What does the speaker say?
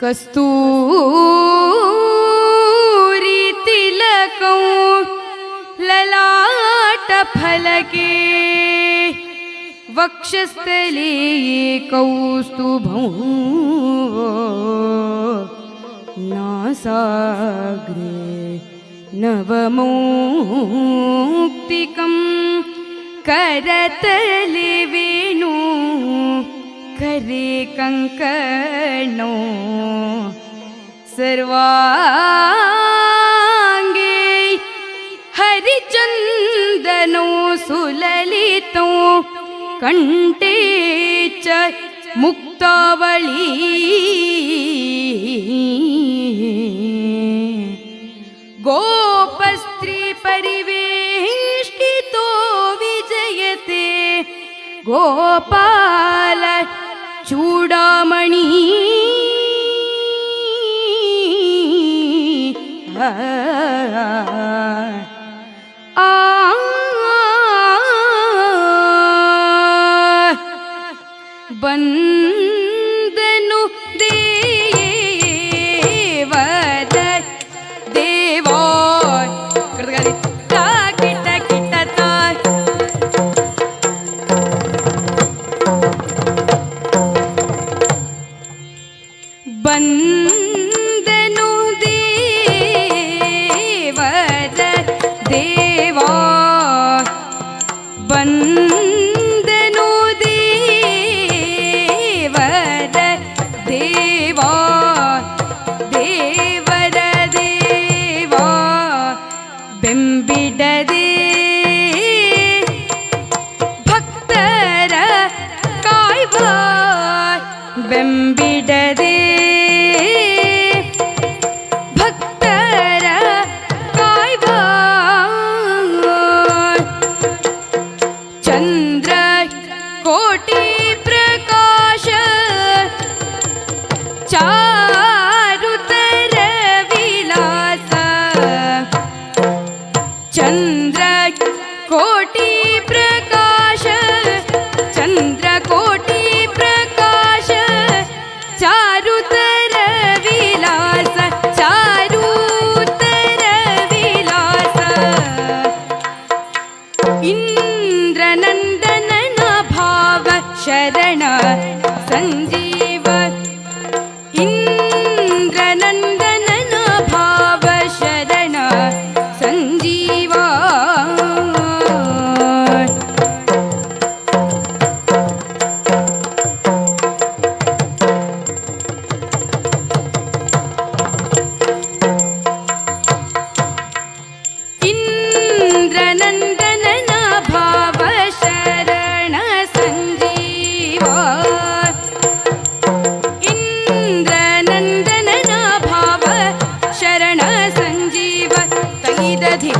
कस्तूरी तिलकौ ललाटफलके वक्षस्थले कौस्तुभौ नासाग्रे नवमौक्तिकं करतले वेणु करे कङ्कणो सर्वाङ्गे हरिचन्दनो सुललितो कण्ठे च मुक्तावळी गोपस्त्रीपरिवेष्टितो विजयते गोपाल ചൂടാമണി ആ ബന്ധ ಬೆಂಬಿಡದೆ ಭಕ್ತರ म्बिडदे ಚಂದ್ರ ಕೋಟಿ ಪ್ರಕಾಶ ಚಾರುತರ ವಿಲಾಸ ಚಂದ್ರ ಕೋಟಿ शरण सञ्जीव इन्द्रनन्दनभाव शरण सञ्जीवा इन्द्रनन्द 你代听